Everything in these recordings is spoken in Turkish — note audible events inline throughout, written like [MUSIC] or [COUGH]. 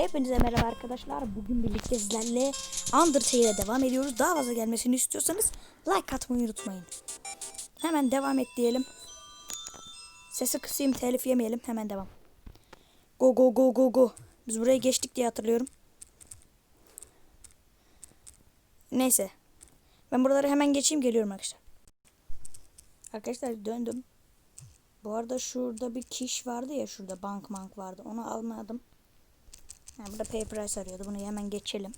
Hepinize merhaba arkadaşlar. Bugün birlikte sizlerle Undertale'e devam ediyoruz. Daha fazla gelmesini istiyorsanız like atmayı unutmayın. Hemen devam et diyelim. Sesi kısayım telif yemeyelim. Hemen devam. Go go go go go. Biz buraya geçtik diye hatırlıyorum. Neyse. Ben buraları hemen geçeyim geliyorum arkadaşlar. Arkadaşlar döndüm. Bu arada şurada bir kiş vardı ya şurada bank bank vardı. Onu almadım. Ha, burada paper ice arıyordu. Bunu hemen geçelim.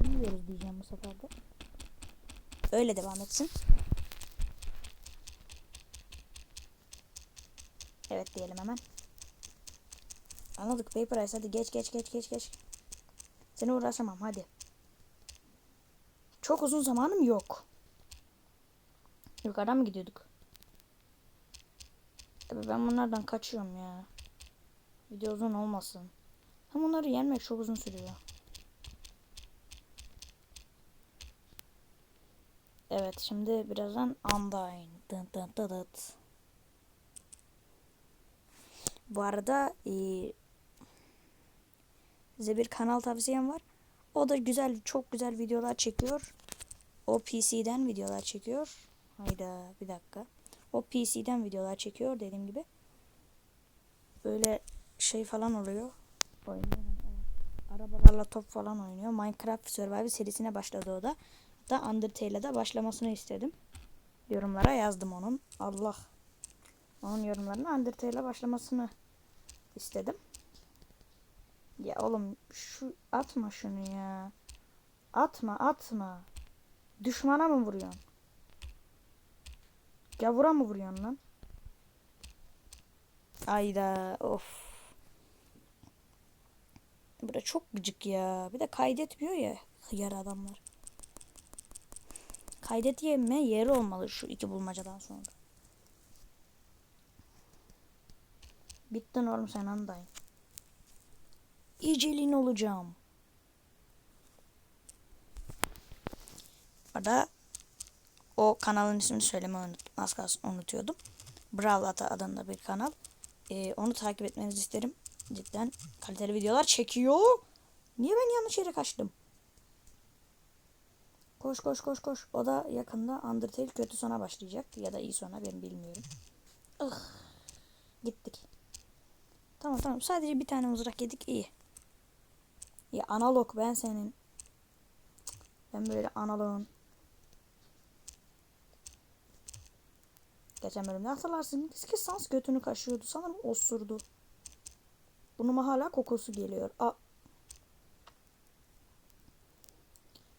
Bilmiyoruz diyeceğim bu sefer de. Öyle devam etsin. Evet diyelim hemen. Anladık paper ice hadi geç geç geç geç geç. Seni uğraşamam hadi. Çok uzun zamanım yok. Yukarıdan mı gidiyorduk? Tabii ben bunlardan kaçıyorum ya. Video uzun olmasın. Hem onları yenmek çok uzun sürüyor. Evet şimdi birazdan Undyne. Dın dın dın dın. Bu arada eee, size bir kanal tavsiyem var. O da güzel, çok güzel videolar çekiyor. O PC'den videolar çekiyor. Hayda bir dakika. O PC'den videolar çekiyor dediğim gibi. Böyle şey falan oluyor. Arabalarla top falan oynuyor. Minecraft Survival serisine başladı o da. Hatta Undertale'e de başlamasını istedim. Yorumlara yazdım onun. Allah. Onun yorumlarına Undertale'e başlamasını istedim. Ya oğlum şu atma şunu ya. Atma atma. Düşmana mı vuruyorsun? Gavura mı vuruyorsun lan? Ayda of. Bura çok gıcık ya. Bir de kaydetmiyor ya hıyar adamlar. Kaydet yeme yeri olmalı şu iki bulmacadan sonra. Bittin oğlum sen andayım. İcelin olacağım. Orada o kanalın ismini söylemeyi unut, az kalsın unutuyordum. Brawl Ata adında bir kanal. Ee, onu takip etmenizi isterim. Cidden kaliteli videolar çekiyor. Niye ben yanlış yere kaçtım? Koş koş koş koş. O da yakında Undertale kötü sona başlayacak. Ya da iyi sona ben bilmiyorum. Ih. Gittik. Tamam tamam. Sadece bir tane mızrak yedik iyi. Ya analog ben senin. Ben böyle analogun. Geçen bölümde hatırlarsın. Diski sans götünü kaşıyordu. Sanırım osurdu. Bunun hala kokusu geliyor. A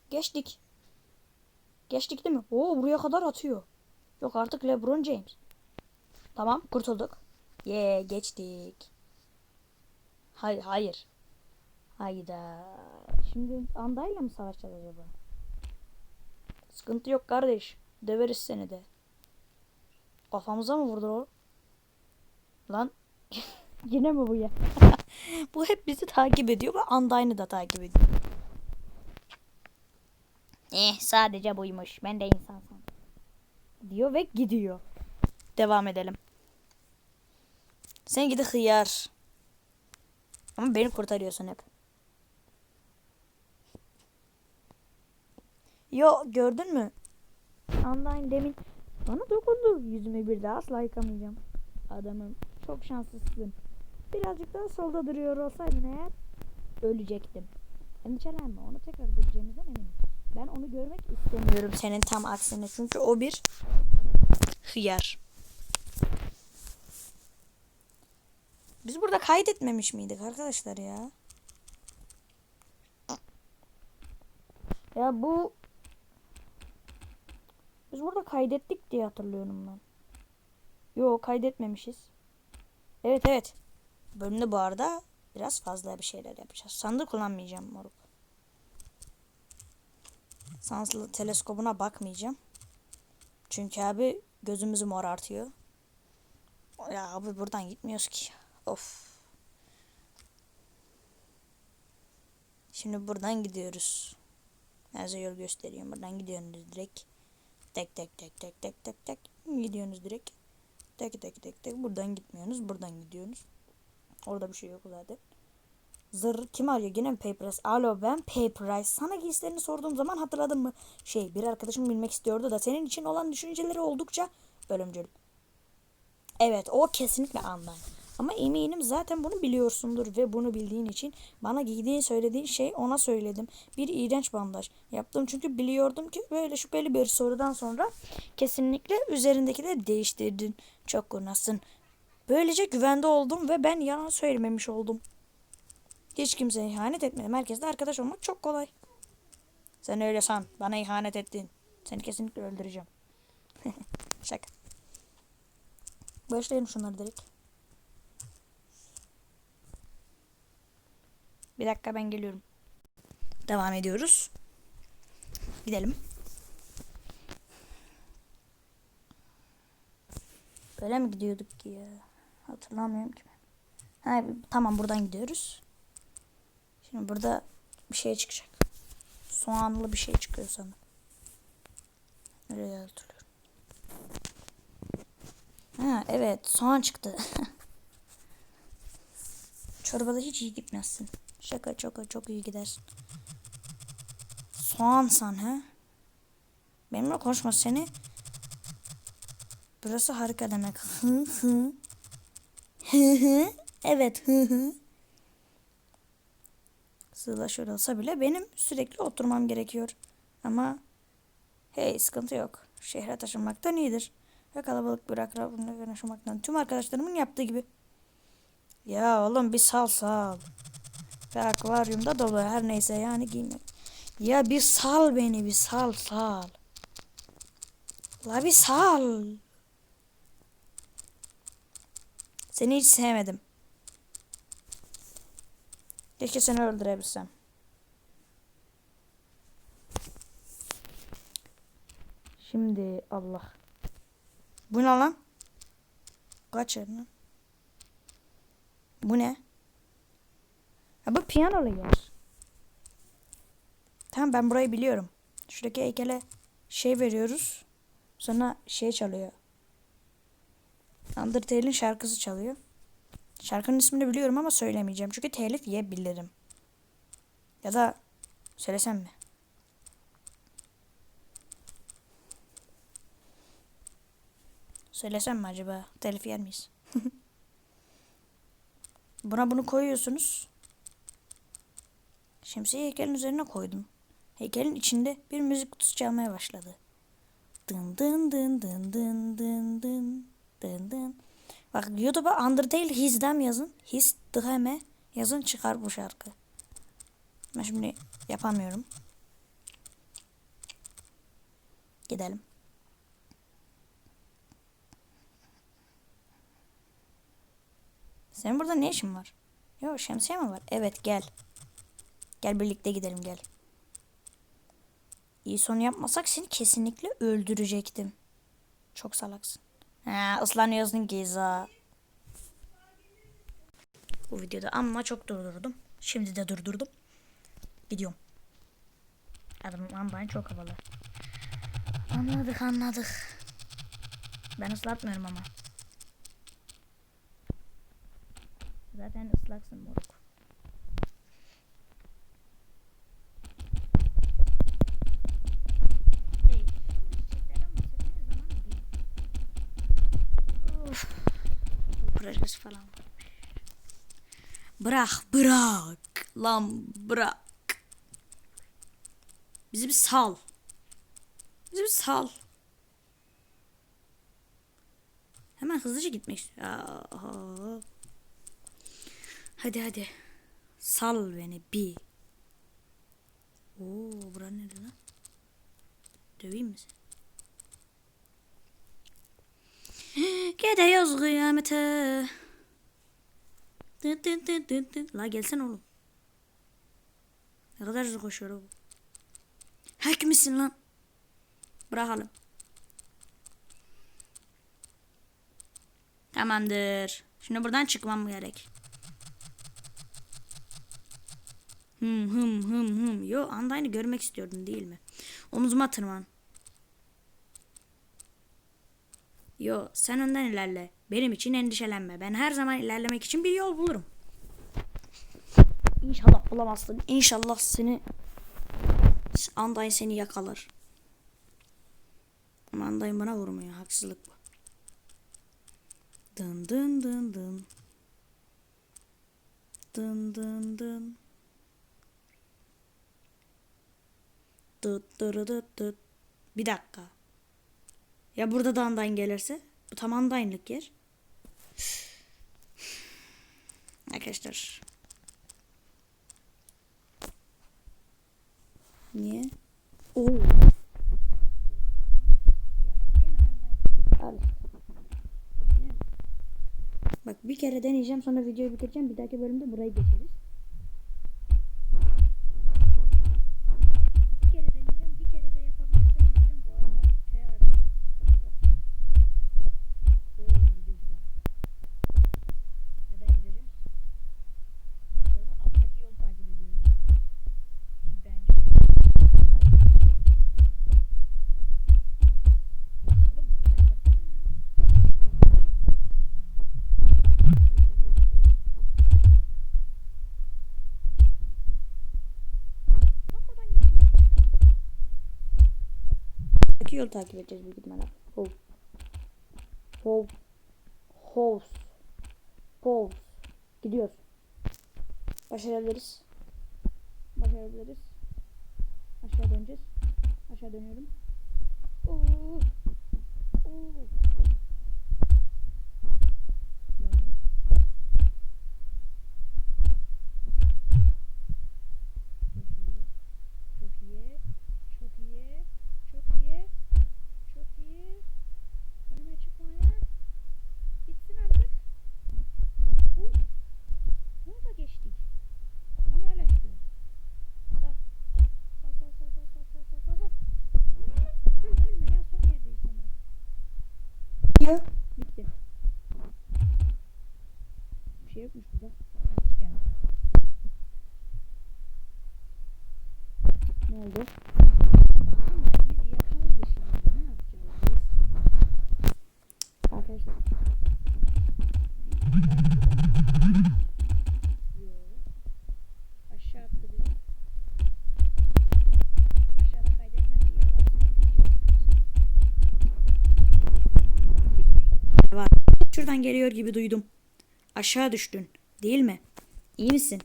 Geçtik. Geçtik değil mi? Oo buraya kadar atıyor. Yok artık LeBron James. Tamam kurtulduk. Ye yeah, geçtik. Hayır hayır. Hayda. Şimdi andayla mı savaşacağız acaba? Sıkıntı yok kardeş. Döveriz seni de. Kafamıza mı vurdu o? Lan. [LAUGHS] Yine mi bu ya? [LAUGHS] bu hep bizi takip ediyor ve Undyne'ı da takip ediyor. Eh sadece buymuş. Ben de insansın. Diyor ve gidiyor. Devam edelim. Sen gidi hıyar. Ama beni kurtarıyorsun hep. Yo gördün mü? Undyne demin bana dokundu. Yüzüme bir daha asla yıkamayacağım. Adamım çok şanslısın. Birazcık daha solda duruyor olsaydın eğer ölecektim. Endişelenme onu tekrar göreceğimizden eminim. Ben onu görmek istemiyorum senin tam aksine. Çünkü o bir hıyar. Biz burada kaydetmemiş miydik arkadaşlar ya? Ya bu biz burada kaydettik diye hatırlıyorum ben. Yo kaydetmemişiz. Evet evet. Bölümde bu arada biraz fazla bir şeyler yapacağız. Sandık kullanmayacağım moruk. Sanslı teleskobuna bakmayacağım. Çünkü abi gözümüzü morartıyor. Ya abi buradan gitmiyoruz ki. Of. Şimdi buradan gidiyoruz. Ben size yol gösteriyorum. Buradan gidiyorsunuz direkt. Tek tek tek tek tek tek tek. Gidiyorsunuz direkt. Tek tek tek tek buradan gitmiyorsunuz. Buradan gidiyorsunuz. Orada bir şey yok zaten. Zır kim arıyor? Yine mi Paperize? Alo ben Paperize. Sana giysilerini sorduğum zaman hatırladın mı? Şey bir arkadaşım bilmek istiyordu da senin için olan düşünceleri oldukça bölümcül. Evet o kesinlikle online. Ama eminim zaten bunu biliyorsundur ve bunu bildiğin için bana giydiğin söylediğin şey ona söyledim. Bir iğrenç bandaj. Yaptım çünkü biliyordum ki böyle şüpheli bir sorudan sonra kesinlikle üzerindekileri değiştirdin. Çok kurnazsın. Böylece güvende oldum ve ben yalan söylememiş oldum. Hiç kimseye ihanet etmedim. Herkesle arkadaş olmak çok kolay. Sen öyle san. Bana ihanet ettin. Seni kesinlikle öldüreceğim. [LAUGHS] Şaka. Başlayalım şunları direkt. Bir dakika ben geliyorum. Devam ediyoruz. Gidelim. Böyle mi gidiyorduk ki ya? Hatırlamıyorum ki. Ha, tamam buradan gidiyoruz. Şimdi burada bir şey çıkacak. Soğanlı bir şey çıkıyor sanırım. Öyle hatırlıyorum. Ha evet soğan çıktı. [LAUGHS] Çorbada hiç iyi gitmezsin. Şaka şaka çok iyi gidersin. Soğan san ha? Benimle konuşma seni. Burası harika demek. Hı hı. Hı hı. Evet hı hı. Sığlaşıyor olsa bile benim sürekli oturmam gerekiyor. Ama hey sıkıntı yok. Şehre taşınmaktan iyidir. Ve kalabalık bir akrabımla yaşamaktan. Tüm arkadaşlarımın yaptığı gibi. Ya oğlum bir sal sal. Ve akvaryumda dolu her neyse yani giymek. Ya bir sal beni bir sal sal. La bir sal. Seni hiç sevmedim. Keşke seni öldürebilsem. Şimdi Allah. Bu ne lan? Kaç lan? Bu ne? Ha bu piyanolu yer. Tamam ben burayı biliyorum. Şuradaki heykele şey veriyoruz. Sonra şey çalıyor. Undertale'in şarkısı çalıyor. Şarkının ismini biliyorum ama söylemeyeceğim. Çünkü telif yiyebilirim. Ya da söylesem mi? Söylesem mi acaba? Telif yer miyiz? [LAUGHS] Buna bunu koyuyorsunuz. Şemsiye heykelin üzerine koydum. Heykelin içinde bir müzik kutusu çalmaya başladı. Dın dın dın dın dın dın dın dın dın. Bak YouTube'a Undertale His'den yazın. His Drame yazın çıkar bu şarkı. Ben şimdi yapamıyorum. Gidelim. Senin burada ne işin var? Yok şemsiye mi var? Evet gel. Gel birlikte gidelim gel. İyi son yapmasak seni kesinlikle öldürecektim. Çok salaksın. Ha, ıslanıyorsun Giza. Bu videoda ama çok durdurdum. Şimdi de durdurdum. Gidiyorum. Adam amban çok havalı. Anladık anladık. Ben ıslatmıyorum ama. Zaten ıslaksın moruk. Hey, çiçeklerden bahsettiğiniz zaman değil. Of. Bu projesi falan. Bırak, bırak. Lan bırak. Bizi bir sal. Bizi bir sal. Hemen hızlıca gitmek istiyor. Aa, Hadi hadi. Sal beni bir. Oo, bura nerede lan? Döveyim mi seni? Gidiyoruz kıyamete. Dın dın dın dın dın. La gelsen oğlum. Ne kadar hızlı koşuyor o. Hack misin lan? Bırakalım. Tamamdır. Şimdi buradan çıkmam gerek. Hım hım hım hım. Yo Undyne'ı görmek istiyordun değil mi? Omuzuma tırman. Yo sen önden ilerle. Benim için endişelenme. Ben her zaman ilerlemek için bir yol bulurum. İnşallah bulamazsın. İnşallah seni Undyne seni yakalar. Undyne bana vurmuyor. Haksızlık bu. Dın dın dın dın. Dın dın dın. Dıt dırı dıt dıt. Bir dakika. Ya burada da Undyne gelirse? Bu tam Undyne'lık yer. Arkadaşlar. Niye? Oo. Al. Bak bir kere deneyeceğim sonra videoyu bitireceğim. Bir dahaki bölümde burayı geçeriz. Bir kere deneyeceğim. Bir kere de yapabilirsem yapacağım. Bu arada şey var. Oo video güzel. Neden gideceğiz? Bu arada alttaki yolu takip ediyorum. Bence Oğlum da ilerlesene Yanmadan gittim. Alttaki yolu takip edeceğiz büyük ihtimalle. Hov. Hov. Hovs. Hovs. Gidiyoruz. Başarabiliriz. Başarabiliriz. Aşağı döneceğiz. Aşağı dönüyorum. Oo. Oo. Şey yokmuş burada. Yanlış geldi. Ne oldu? Tamam ya bizi yakaladı şimdi. Ne yapacağız biz? Arkadaşlar. Aşağı attı bizi. Aşağıda kaydetmem bir varsa var. Şuradan geliyor gibi duydum. Aşağı düştün. Değil mi? İyi misin?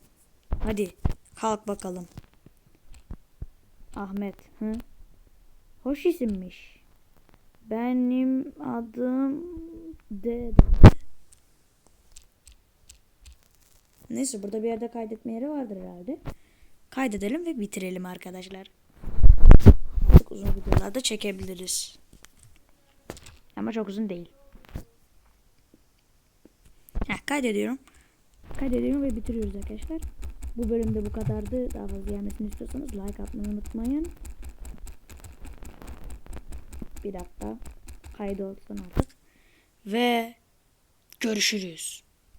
Hadi kalk bakalım. Ahmet. Hı? Hoş isimmiş. Benim adım D. Neyse burada bir yerde kaydetme yeri vardır herhalde. Kaydedelim ve bitirelim arkadaşlar. Çok uzun videolar da çekebiliriz. Ama çok uzun değil. Kaydediyorum. Kaydediyorum ve bitiriyoruz arkadaşlar. Bu bölümde bu kadardı. Daha fazla gelmesini istiyorsanız like atmayı unutmayın. Bir dakika. Kaydı olsun artık. Ve görüşürüz.